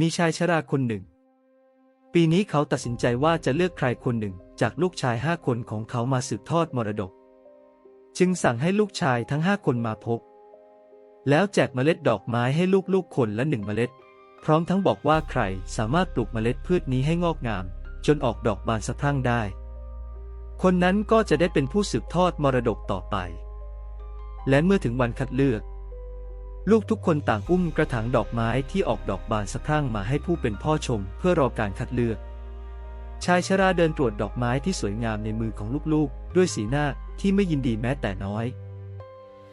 มีชายชราคนหนึ่ง ปีนี้เขาตัดสินใจว่าจะเลือกใครคนหนึ่งจากลูกชายห้าคนของเขามาสืบทอดมรดก จึงสั่งให้ลูกชายทั้งห้าคนมาพบ แล้วแจกเมล็ดดอกไม้ให้ลูกๆคนละหนึ่งเมล็ด พร้อมทั้งบอกว่าใครสามารถปลูกเมล็ดพืชนี้ให้งอกงาม จนออกดอกบานสะพรั่งได้ คนนั้นก็จะได้เป็นผู้สืบทอดมรดกต่อไป และเมื่อถึงวันคัดเลือก ลูกทุกคนต่างอุ้มกระถางดอกไม้ที่ออกดอกบานสะพรั่งมาให้ผู้เป็นพ่อชม เพื่อรอการคัดเลือก ชายชราเดินตรวจดอกไม้ที่สวยงามในมือของลูกๆ ด้วยสีหน้าที่ไม่ยินดีแม้แต่น้อย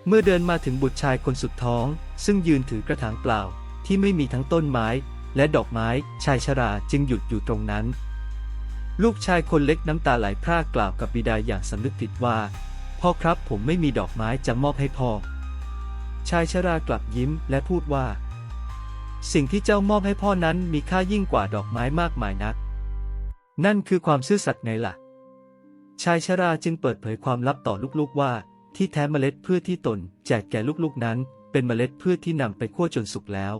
เมื่อเดินมาถึงบุตรชายคนสุดท้อง ซึ่งยืนถือกระถางเปล่า ที่ไม่มีทั้งต้นไม้ และดอกไม้ ชายชราจึงหยุดอยู่ตรงนั้น ลูกชายคนเล็กน้ำตาไหลพรากกล่าวกับบิดาอย่างสำนึกผิดว่า พ่อครับผมไม่มีดอกไม้จะมอบให้พ่อ ชายชรากลับยิ้มและพูดว่า สิ่งที่เจ้ามอบให้พ่อนั้นมีค่ายิ่งกว่าดอกไม้มากมายนัก นั่นคือความซื่อสัตย์ไงล่ะ ชายชราจึงเปิดเผยความลับต่อลูกๆว่า ที่แท้เมล็ดพืชที่ตน แจกแก่ลูกๆนั้น เป็นเมล็ดพืชที่นำไปคั่วจนสุกแล้ว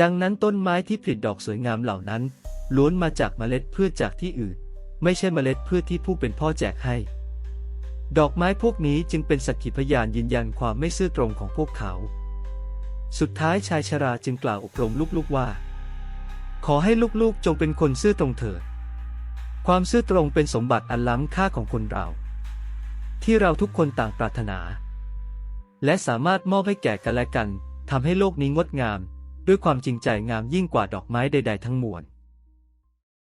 ดังนั้นต้นไม้ที่ผลิดอกสวยงามเหล่านั้นล้วนมาจากเมล็ดพืชจากที่อื่น ไม่ใช่เมล็ดพืชที่ผู้เป็นพ่อแจกให้ ดอกไม้พวกนี้จึงเป็นสักขีพยานยืนยันความไม่ซื่อตรงของพวกเขา สุดท้ายชายชราจึงกล่าวอบรมลูกๆว่า ขอให้ลูกๆจงเป็นคนซื่อตรงเถิด ความซื่อตรงเป็นสมบัติอันล้ำค่าของคนเรา ที่เราทุกคนต่างปรารถนา และสามารถมอบให้แก่กันและกันทำให้โลกนี้งดงาม ด้วยความจริงใจงามยิ่งกว่าดอกไม้ใด ๆ ทั้งมวล